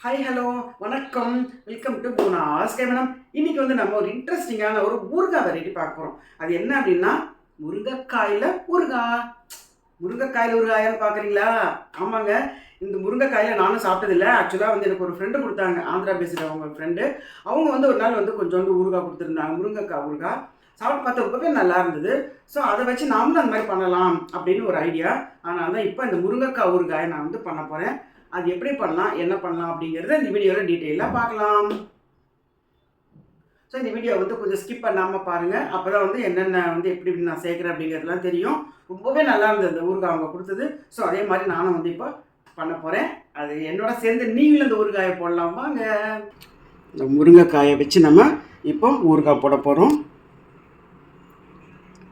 Hi hello வணக்கம். Welcome to Gunas madam இன்னைக்கு வந்து நம்ம ஒரு இன்ட்ரெஸ்டிங்கான ஒரு ஊறுகாய் வெரைட்டி பார்க்க போகிறோம் அது என்ன அப்படின்னா முருங்கைக்காயில் ஊறுகாய் முருங்கைக்காயில் ஊறுகாயான்னு பார்க்குறீங்களா? ஆமாங்க. இந்த முருங்கைக்காயில் நானும் சாப்பிட்டதில்ல. ஆக்சுவலாக வந்து எனக்கு ஒரு ஃப்ரெண்டு கொடுத்தாங்க. ஆந்திரா பேசுகிற அவங்க ஃப்ரெண்டு அவங்க வந்து ஒரு நாள் வந்து கொஞ்சோண்டு ஊறுகாய் கொடுத்துருந்தாங்க. முருங்கைக்காய் ஊறுகாய் சாப்பிட்டு பார்த்தப்பவே ரொம்பவே நல்லா இருந்தது. ஸோ அதை வச்சு நாமளும் அந்த மாதிரி பண்ணலாம் அப்படின்னு ஒரு ஐடியா அதனால தான் இப்போ இந்த முருங்கைக்காய் ஊறுகாயை நான் வந்து பண்ண போகிறேன் அது எப்படி பண்ணலாம் என்ன பண்ணலாம் அப்படிங்கிறத இந்த வீடியோவில் டீட்டெயிலாக பார்க்கலாம். ஸோ இந்த வீடியோ வந்து கொஞ்சம் ஸ்கிப் பண்ணாமல் பாருங்கள் அப்போ தான் வந்து என்னென்ன வந்து எப்படி எப்படி நான் சேர்க்குறேன் அப்படிங்கிறதுலாம் தெரியும். ரொம்பவே நல்லா இருந்தது அந்த ஊறுகாய் அவங்க கொடுத்தது. ஸோ அதே மாதிரி நானும் வந்து இப்போ பண்ண போகிறேன் அது என்னோட சேர்ந்து நீங்களும் இந்த ஊறுகாயை போடலாம். வாங்க. இந்த முருங்கைக்காயை வச்சு நம்ம இப்போ ஊறுகாய் போட போகிறோம்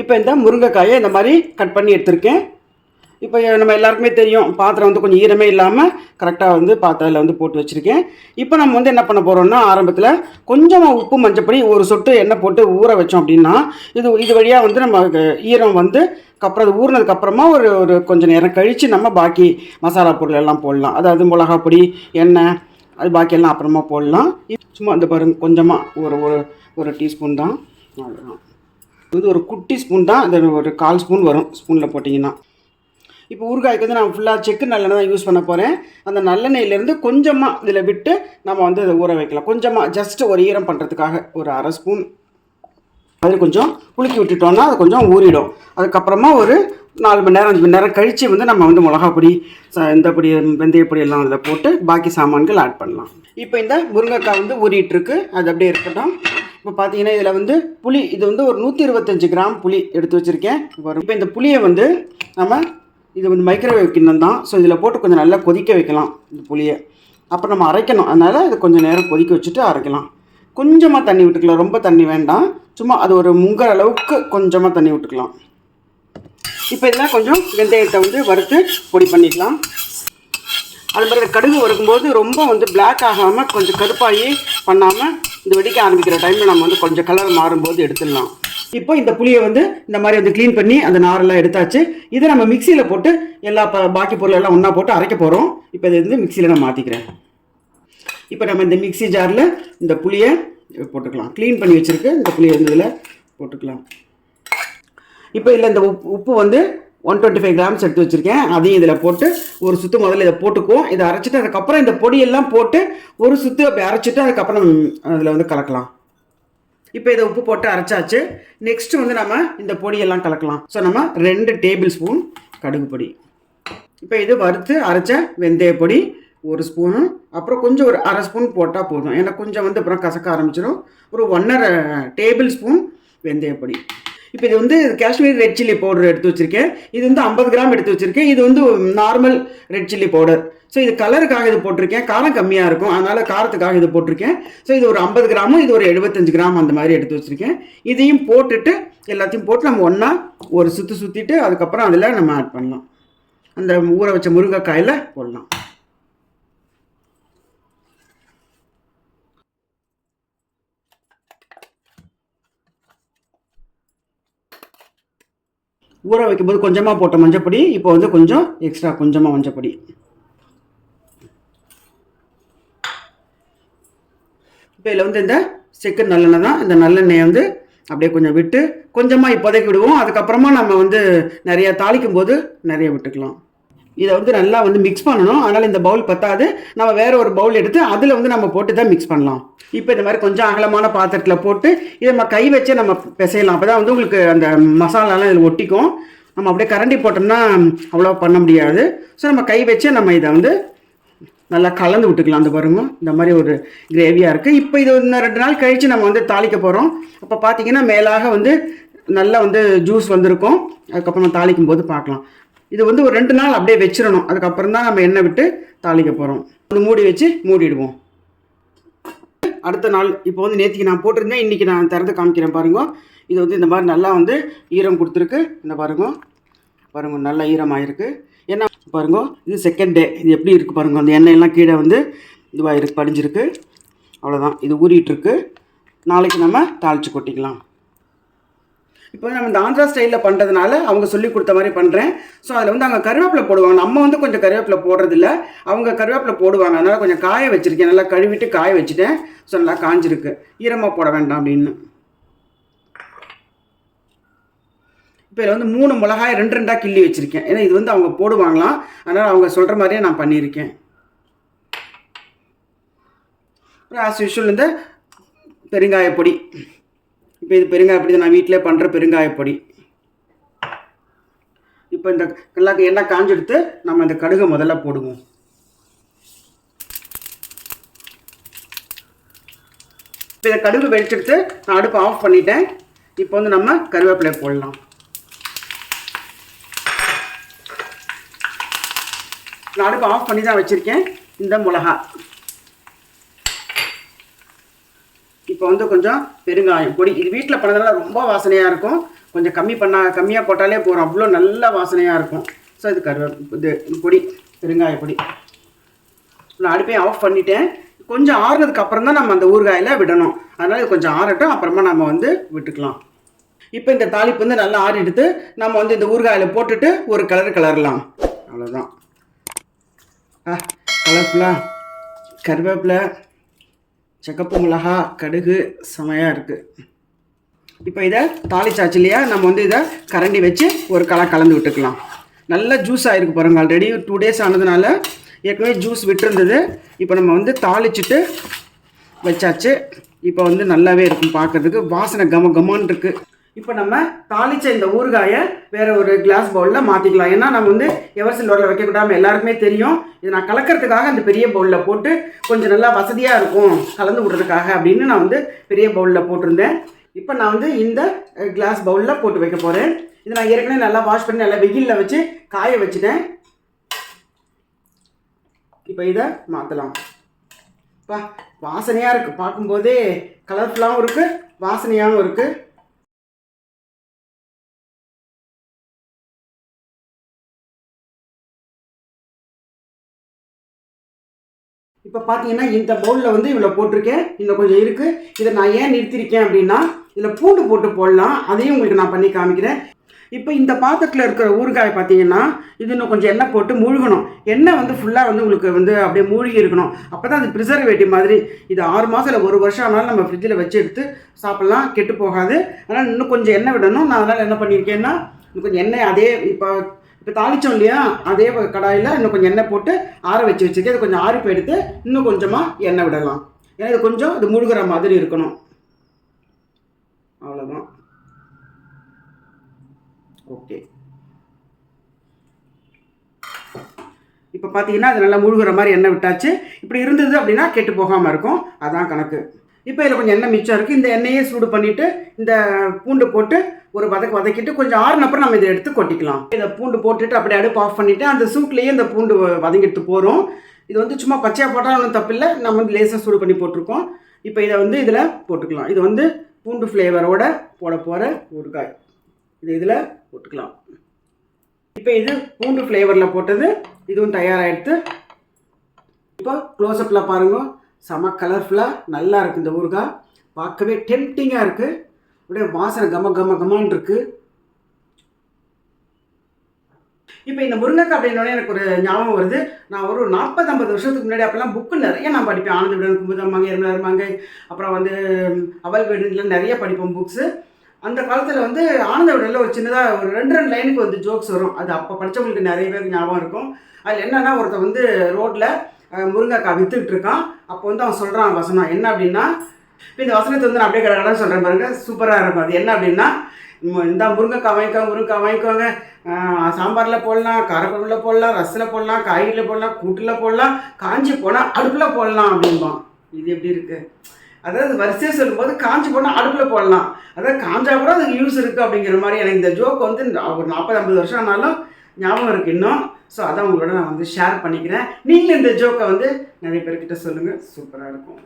இப்போ இந்த முருங்கைக்காயை இந்த மாதிரி கட் பண்ணி எடுத்திருக்கேன். இப்போ நம்ம எல்லாருக்குமே தெரியும் பாத்திரம் வந்து கொஞ்சம் ஈரமே இல்லாமல் கரெக்டாக வந்து பாத்திரத்தில் வந்து போட்டு வச்சுருக்கேன். இப்போ நம்ம வந்து என்ன பண்ண போகிறோம்னா ஆரம்பத்தில் கொஞ்சமாக உப்பு மஞ்சப்பொடி ஒரு சொட்டு எண்ணெய் போட்டு ஊற வச்சோம் அப்படின்னா இது இது வழியாக வந்து நம்ம ஈரம் வந்து அப்புறம் அது ஊறினதுக்கப்புறமா ஒரு ஒரு கொஞ்சம் நேரம் கழித்து நம்ம பாக்கி மசாலா பொருள் எல்லாம் போடலாம். அதாவது மிளகா பொடி எண்ணெய் அது பாக்கியெல்லாம் அப்புறமா போடலாம். சும்மா அந்த பாருங்க கொஞ்சமாக ஒரு ஒரு ஒரு டீஸ்பூன் தான். அவ்வளோதான் இது ஒரு குட்டி ஸ்பூன் தான் அது ஒரு கால் ஸ்பூன் வரும் ஸ்பூனில் போட்டிங்கன்னா. இப்போ ஊறுகாய்க்கு வந்து நான் ஃபுல்லாக செக்கு நல்லெண்ணெய் தான் யூஸ் பண்ண போகிறேன் அந்த நல்லெண்ணெயிலேருந்து கொஞ்சமாக இதில் விட்டு நம்ம வந்து அதை ஊற வைக்கலாம். கொஞ்சமாக ஜஸ்ட் ஒரு ஈரம் பண்ணுறதுக்காக ஒரு அரை ஸ்பூன் அதில் கொஞ்சம் குலுக்கி விட்டுட்டோம்னா அது கொஞ்சம் ஊறிடும். அதுக்கப்புறமா ஒரு நாலு மணி நேரம் அஞ்சு மணி நேரம் கழித்து வந்து நம்ம வந்து மிளகா பொடி ச- இந்த பொடி வெந்தயப்பொடி எல்லாம் அதில் போட்டு பாக்கி சாமான்கள் ஆட் பண்ணலாம். இப்போ இந்த முருங்கைக்காய் வந்து ஊறிட்டுருக்கு. அது அப்படியே இருக்கட்டும். இப்போ பார்த்தீங்கன்னா இதில் வந்து புளி இது வந்து ஒரு நூற்றி இருபத்தஞ்சி கிராம் புளி எடுத்து வச்சுருக்கேன். வரும் இப்போ இந்த புளியை வந்து நம்ம இது வந்து மைக்ரோவேவ் கிண்ணம் தான் ஸோ இதில் போட்டு கொஞ்சம் நல்லா கொதிக்க வைக்கலாம் இந்த புளியை. அப்புறம் நம்ம அரைக்கணும். அதனால் இது கொஞ்சம் நேரம் கொதிக்க வச்சுட்டு அரைக்கலாம். கொஞ்சமாக தண்ணி விட்டுக்கலாம். ரொம்ப தண்ணி வேண்டாம். சும்மா அது ஒரு முங்குற அளவுக்கு கொஞ்சமாக தண்ணி விட்டுக்கலாம். இப்போ இதெல்லாம் கொஞ்சம் வெந்தயத்தை வந்து வறுத்து பொடி பண்ணிக்கலாம். அது மாதிரி கடுகு வறுக்கும்போது ரொம்ப வந்து பிளாக் ஆகாமல் கொஞ்சம் கருப்பாகி பண்ணாமல் இந்த வெடிக்க ஆரம்பிக்கிற டைமில் நம்ம வந்து கொஞ்சம் கலர் மாறும்போது எடுத்துடலாம். இப்போ இந்த புளியை வந்து இந்த மாதிரி வந்து க்ளீன் பண்ணி அந்த நாரெல்லாம் எடுத்தாச்சு. இதை நம்ம மிக்சியில் போட்டு எல்லா ப- பாக்கி பொருள் எல்லாம் ஒன்றா போட்டு அரைக்க போகிறோம் இப்போ இதை வந்து மிக்சியில் நான் மாற்றிக்கிறேன் இப்போ நம்ம இந்த மிக்ஸி ஜாரில் இந்த புளியை போட்டுக்கலாம். க்ளீன் பண்ணி வச்சுருக்கு இந்த புளியை வந்து இதில் போட்டுக்கலாம். இப்போ இதில் இந்த உப்பு உப்பு வந்து ஒன் டுவெண்ட்டி ஃபைவ் கிராம்ஸ் எடுத்து வச்சுருக்கேன். அதையும் இதில் போட்டு ஒரு சுற்று முதல்ல இதை போட்டுக்குவோம். இதை அரைச்சிட்டு அதுக்கப்புறம் இந்த பொடியெல்லாம் போட்டு ஒரு சுற்று அப்படி அரைச்சிட்டு அதுக்கப்புறம் அதில் வந்து கலக்கலாம். இப்போ இதை உப்பு போட்டு அரைச்சாச்சு. நெக்ஸ்ட்டு வந்து நம்ம இந்த பொடியெல்லாம் கலக்கலாம். ஸோ நம்ம ரெண்டு டேபிள் ஸ்பூன் கடுகு பொடி. இப்போ இது வறுத்து அரைச்ச வெந்தய பொடி ஒரு ஸ்பூனு. அப்புறம் கொஞ்சம் ஒரு அரை ஸ்பூன் போட்டால் போதும். ஏன்னா கொஞ்சம் வந்து அப்புறம் கசக்க ஆரம்பிச்சிடும் ஒரு ஒன்றரை டேபிள் ஸ்பூன் வெந்தய பொடி. இப்போ இது வந்து காஷ்மீர் ரெட் சில்லி பவுடர் எடுத்து வச்சுருக்கேன். இது வந்து ஐம்பது கிராம் எடுத்து வச்சுருக்கேன். இது வந்து normal red chilli powder so இது கலருக்காக இது போட்டிருக்கேன். காரம் கம்மியாக இருக்கும். அதனால் காரத்துக்காக இது போட்டிருக்கேன். ஸோ இது ஒரு ஐம்பது கிராமும் இது ஒரு எழுபத்தஞ்சு கிராம் அந்த மாதிரி எடுத்து வச்சுருக்கேன். இதையும் போட்டுட்டு எல்லாத்தையும் போட்டு நம்ம ஒன்றா ஒரு சுற்றி சுற்றிட்டு அதுக்கப்புறம் அதில் நம்ம ஆட் பண்ணலாம். அந்த ஊற வச்ச முருங்கைக்காயில் போடலாம். ஊற வைக்கும்போது கொஞ்சமாக போட்ட மஞ்சப்பொடி இப்போ வந்து கொஞ்சம் எக்ஸ்ட்ரா கொஞ்சமாக மஞ்சப்பொடி. இப்போ இதில் வந்து இந்த செக்கு நல்லெண்ணெய் தான். இந்த நல்லெண்ணெயை வந்து அப்படியே கொஞ்சம் விட்டு கொஞ்சமாக இப்போதைக்கு விடுவோம். அதுக்கப்புறமா நம்ம வந்து நிறைய தாளிக்கும் போது நிறைய விட்டுக்கலாம். இதை வந்து நல்லா வந்து மிக்ஸ் பண்ணணும். அதனால் இந்த பவுல் பத்தாது. நம்ம வேறு ஒரு பவுல் எடுத்து அதில் வந்து நம்ம போட்டு தான் மிக்ஸ் பண்ணலாம். இப்போ இந்த மாதிரி கொஞ்சம் அகலமான பாத்திரத்தில் போட்டு இதை நம்ம கை வச்சே நம்ம பிசையலாம். அப்போ தான் வந்து உங்களுக்கு அந்த மசாலாலாம் இதில் ஒட்டிக்கும். நம்ம அப்படியே கரண்டி போட்டோம்னா அவ்வளோ பண்ண முடியாது. ஸோ நம்ம கை வச்சே நம்ம இதை வந்து நல்லா கலந்து விட்டுக்கலாம் அந்த பாருங்க இந்த மாதிரி ஒரு கிரேவியாக இருக்குது இப்போ இது இன்னும் ரெண்டு நாள் கழித்து நம்ம வந்து தாளிக்க போகிறோம் அப்போ பார்த்தீங்கன்னா மேலாக வந்து நல்லா வந்து ஜூஸ் வந்திருக்கும். அதுக்கப்புறம் தாளிக்கும் போது பார்க்கலாம் இது வந்து ஒரு ரெண்டு நாள் அப்படியே வச்சிடணும். அதுக்கப்புறம் தான் நம்ம எண்ணெய் விட்டு தாளிக்க போகிறோம் அது மூடி வச்சு மூடிடுவோம். அடுத்த நாள் இப்போ வந்து நேற்றுக்கு நான் போட்டிருந்தேன். இன்றைக்கி நான் திறந்து காமிக்கிறேன் பாருங்க. இது வந்து இந்த மாதிரி நல்லா வந்து ஈரம் கொடுத்துருக்கு. இந்த பாருங்க. பாருங்க நல்லா ஈரமாயிருக்கு. ஏன்னா பாருங்க இது செகண்ட் டே இது எப்படி இருக்குது பாருங்க அந்த எண்ணெயெல்லாம் கீழே வந்து இதுவாக இருக்கு படிஞ்சிருக்கு. அவ்வளோதான் இது ஊறிட்டுருக்கு. நாளைக்கு நம்ம தாளித்து கொட்டிக்கலாம். இப்போ நம்ம இந்த ஆந்திரா ஸ்டைலில் பண்ணுறதுனால அவங்க சொல்லி கொடுத்த மாதிரி பண்ணுறேன் ஸோ அதில் வந்து அவங்க கருவேப்பிலை போடுவாங்க. நம்ம வந்து கொஞ்சம் கருவேப்பிலை போடுறதில்ல. அவங்க கருவேப்பிலை போடுவாங்க. அதனால் கொஞ்சம் காய வச்சுருக்கேன். நல்லா கழுவிட்டு காய வச்சுட்டேன். ஸோ நல்லா காஞ்சிருக்கு. ஈரமாக போட வேண்டாம் அப்படின்னு. இப்போ இதில் வந்து மூணு மிளகாய் ரெண்டு ரெண்டாக கிள்ளி வச்சுருக்கேன். ஏன்னா இது வந்து அவங்க போடுவாங்களாம். அதனால் அவங்க சொல்கிற மாதிரியே நான் பண்ணியிருக்கேன். ஆஸ் யூஷுவல் இந்த பெருங்காய பொடி. இப்போ இது பெருங்காய பொடி நான் வீட்டிலே பண்ணுற பெருங்காய பொடி. இப்போ இந்த நல்லா எண்ணெய் காஞ்செடுத்து நம்ம இந்த கடுகை முதல்ல போடுவோம். இப்போ இந்த கடுகு வெடிச்செடுத்து நான் அடுப்பு ஆஃப் பண்ணிட்டேன். இப்போ வந்து நம்ம கருவேப்பிலை போடலாம். நான் அடுப்பு ஆஃப் பண்ணி தான் வச்சுருக்கேன். இந்த மிளகா. இப்போ வந்து கொஞ்சம் பெருங்காயம் பொடி. இது வீட்டில் பண்ணதுனால ரொம்ப வாசனையாக இருக்கும். கொஞ்சம் கம்மி பண்ணா கம்மியாக போட்டாலே போகிறோம் அவ்வளோ நல்ல வாசனையாக இருக்கும். ஸோ இது கருவே இது பொடி பெருங்காய பொடி. நான் அடுப்பையும் ஆஃப் பண்ணிட்டேன். கொஞ்சம் ஆறுனதுக்கு அப்புறம் தான் நம்ம அந்த ஊறுகாயில் விடணும். அதனால் இது கொஞ்சம் ஆறட்டும். அப்புறமா நம்ம வந்து விட்டுக்கலாம். இப்போ இந்த தாளிப்பு வந்து நல்லா ஆறி எடுத்து நம்ம வந்து இந்த ஊறுகாயில் போட்டுட்டு ஒரு கலர் கலரலாம். அவ்வளோதான் கலர்ஃபுல்லாக கருவேப்பிலை சக்கப்பு மிளகா கடுகு செமையாக இருக்குது இப்போ இதை தாளிச்சாச்சு இல்லையா? நம்ம வந்து இதை கரண்டி வச்சு ஒரு களை கலந்து விட்டுக்கலாம். நல்ல ஜூஸ் ஆகிருக்கு பாருங்க. ஆல்ரெடி டூ டேஸ் ஆனதுனால ஏற்கனவே ஜூஸ் விட்டுருந்தது. இப்போ நம்ம வந்து தாளிச்சுட்டு வச்சாச்சு. இப்போ வந்து நல்லாவே இருக்கும் பார்க்கறதுக்கு வாசனை கம கமான் இருக்குது இப்போ நம்ம தாளிச்ச இந்த ஊறுகாயை வேற ஒரு கிளாஸ் பவுலில் மாற்றிக்கலாம் ஏன்னா நம்ம வந்து எவர் சில்வரில் வைக்கக்கூடாமல் எல்லாருக்குமே தெரியும். இது நான் கலக்கிறதுக்காக அந்த பெரிய பவுலில் போட்டு கொஞ்சம் நல்லா வசதியாக இருக்கும் கலந்து விடுறதுக்காக அப்படின்னு நான் வந்து பெரிய பவுலில் போட்டிருந்தேன். இப்போ நான் வந்து இந்த கிளாஸ் பவுலில் போட்டு வைக்க போகிறேன் இதை நான் ஏற்கனவே நல்லா வாஷ் பண்ணி நல்லா வெயிலில் வச்சு காய வச்சுட்டேன். இப்போ இதை மாற்றலாம் பா வாசனையாக இருக்குது பார்க்கும்போதே கலர்ஃபுல்லாகவும் இருக்குது வாசனையாகவும் இருக்குது இப்போ பார்த்தீங்கன்னா இந்த பவுலில் வந்து இவ்வளோ போட்டிருக்கேன். இன்னும் கொஞ்சம் இருக்குது இதை நான் ஏன் நிறுத்திருக்கேன் அப்படின்னா இதில் பூண்டு போட்டு போடலாம். அதையும் உங்களுக்கு நான் பண்ணி காமிக்கிறேன். இப்போ இந்த பாத்திரத்தில் இருக்கிற ஊறுகாய் பார்த்தீங்கன்னா இது இன்னும் கொஞ்சம் எண்ணெய் போட்டு மூழ்கணும். எண்ணெய் வந்து ஃபுல்லாக வந்து உங்களுக்கு வந்து அப்படியே மூழ்கி இருக்கணும். அப்போ தான் அது ப்ரிசர்வேட்டிவ் மாதிரி இது ஆறு மாதம் இல்லை ஒரு வருஷம் ஆனாலும் நம்ம ஃப்ரிட்ஜில் வச்சு எடுத்து சாப்பிட்லாம். கெட்டு போகாது. அதனால் இன்னும் கொஞ்சம் எண்ணெய் விடணும். நான் அதனால் என்ன பண்ணியிருக்கேன்னா இன்னும் கொஞ்சம் எண்ணெய் அதே இப்போ இப்போ தாளித்தோம் இல்லையா? அதே கடாயில் இன்னும் கொஞ்சம் எண்ணெய் போட்டு ஆற வச்சு வச்சுருக்கேன். அது கொஞ்சம் ஆறிப்பு எடுத்து இன்னும் கொஞ்சமாக எண்ணெய் விடலாம். ஏன்னா இது கொஞ்சம் இது முழுகிற மாதிரி இருக்கணும். அவ்வளோதான் ஓகே. இப்போ பார்த்தீங்கன்னா அது நல்லா முழுகிற மாதிரி எண்ணெய் விட்டாச்சு. இப்படி இருந்தது அப்படின்னா கெட்டு போகாமல் இருக்கும். அதான் கணக்கு. இப்போ இதில் கொஞ்சம் எண்ணெய் மிச்சம் இருக்குது இந்த எண்ணெயே சூடு பண்ணிவிட்டு இந்த பூண்டு போட்டு ஒரு வதக்கு வதக்கிட்டு கொஞ்சம் ஆறுனப்புறம் நம்ம இதை எடுத்து கொட்டிக்கலாம். இதை பூண்டு போட்டுட்டு அப்படியே அடுப்பு ஆஃப் பண்ணிவிட்டு அந்த சூட்லேயே இந்த பூண்டு வதங்கிட்டு போகிறோம் இது வந்து சும்மா பச்சையாக போட்டால் ஒன்றும் தப்பில்லை நம்ம வந்து லேசாக சூடு பண்ணி போட்டிருக்கோம். இப்போ இதை வந்து இதில் போட்டுக்கலாம். இது வந்து பூண்டு ஃப்ளேவரோட போட போகிற ஊறுகாய். இது இதில் போட்டுக்கலாம். இப்போ இது பூண்டு ஃப்ளேவரில் போட்டது இதுவும் தயாராகிடுத்து இப்போ க்ளோஸ்அப்பில் பாருங்கள் செம கலர்ஃபுல்லாக நல்லா இருக்குது இந்த ஊறுகாய் பார்க்கவே டெம்டிங்காக இருக்குது அப்படியே வாசனை கம கம கமான் இருக்குது இப்போ இந்த முருங்கைக்காய் அப்படின்னோடனே எனக்கு ஒரு ஞாபகம் வருது. நான் ஒரு நாற்பது ஐம்பது வருஷத்துக்கு முன்னாடி அப்போல்லாம் புக்கு நிறைய நான் படிப்பேன். ஆனந்த விடன் குமுதம்மாங்க எருமலர் அப்புறம் வந்து அவல் வீடுலாம் நிறைய படிப்போம் புக்ஸு அந்த காலத்தில் வந்து ஆனந்த விடலில் ஒரு சின்னதாக ஒரு ரெண்டு ரெண்டு லைனுக்கு வந்து ஜோக்ஸ் வரும். அது அப்போ படித்தவங்களுக்கு நிறைய பேருக்கு ஞாபகம் இருக்கும். அதில் என்னென்னா ஒருத்தன் வந்து ரோட்டில் முருங்கைக்காய் வித்துக்கிட்டு இருக்கான். அப்போ வந்து அவன் சொல்கிறான் வசனம் என்ன அப்படின்னா இந்த வசனத்தை வந்து நான் அப்படியே கடை சொல்கிறேன் பாருங்க சூப்பராக இருக்கும் அது. என்ன அப்படின்னா இந்த முருங்கைக்காய் வாங்கிக்கோங்க முருங்கைக்காய் வாங்கிக்கோங்க. சாம்பாரில் போடலாம் காரக்குழம்புல போடலாம் ரசத்தில் போடலாம் காய்கறியில் போடலாம் கூட்டில் போடலாம் காஞ்சி போனால் அடுப்பில் போடலாம் அப்படிம்பான். இது எப்படி இருக்குது அதாவது வரிசையாக சொல்லும்போது காஞ்சி போனால் அடுப்பில் போடலாம். அதாவது காஞ்சா கூட அதுக்கு யூஸ் இருக்குது அப்படிங்கிற மாதிரி எனக்கு இந்த ஜோக் வந்து ஒரு நாற்பது ஐம்பது வருஷம் ஆனாலும் ஞாபகம் இருக்குது இன்னும். ஸோ அதான் உங்களோட நான் வந்து ஷேர் பண்ணிக்கிறேன். நீங்களும் இந்த ஜோக்கை வந்து நிறைய பேர்கிட்ட சொல்லுங்கள் சூப்பராக இருக்கும்.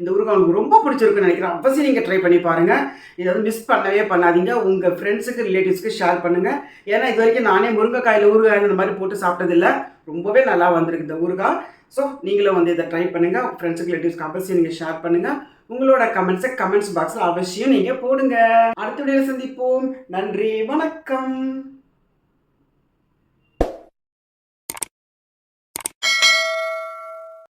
இந்த ஊருக்கு உங்களுக்கு ரொம்ப பிடிச்சிருக்குன்னு நினைக்கிறேன். அவசியம் நீங்கள் ட்ரை பண்ணி பாருங்கள் இதை வந்து மிஸ் பண்ணவே பண்ணாதீங்க. உங்கள் ஃப்ரெண்ட்ஸுக்கு ரிலேட்டிவ்ஸ்க்கு ஷேர் பண்ணுங்கள் ஏன்னா இது வரைக்கும் நானே முருங்கைக்காயில் ஊறுகாய் இந்த மாதிரி போட்டு சாப்பிட்டதில்ல. ரொம்பவே நல்லா வந்திருக்கு இந்த ஊறுகாய். ஸோ நீங்களும் வந்து இதை ட்ரை பண்ணுங்கள் ஃப்ரெண்ட்ஸுக்கு ரிலேட்டிவ்ஸ்க்கு அவசியம் நீங்கள் ஷேர் பண்ணுங்கள் உங்களோட கமெண்ட்ஸை கமெண்ட்ஸ் பாக்ஸில் அவசியம் நீங்கள் போடுங்க. அடுத்த வீடியோவில் சந்திப்போம். நன்றி. வணக்கம்.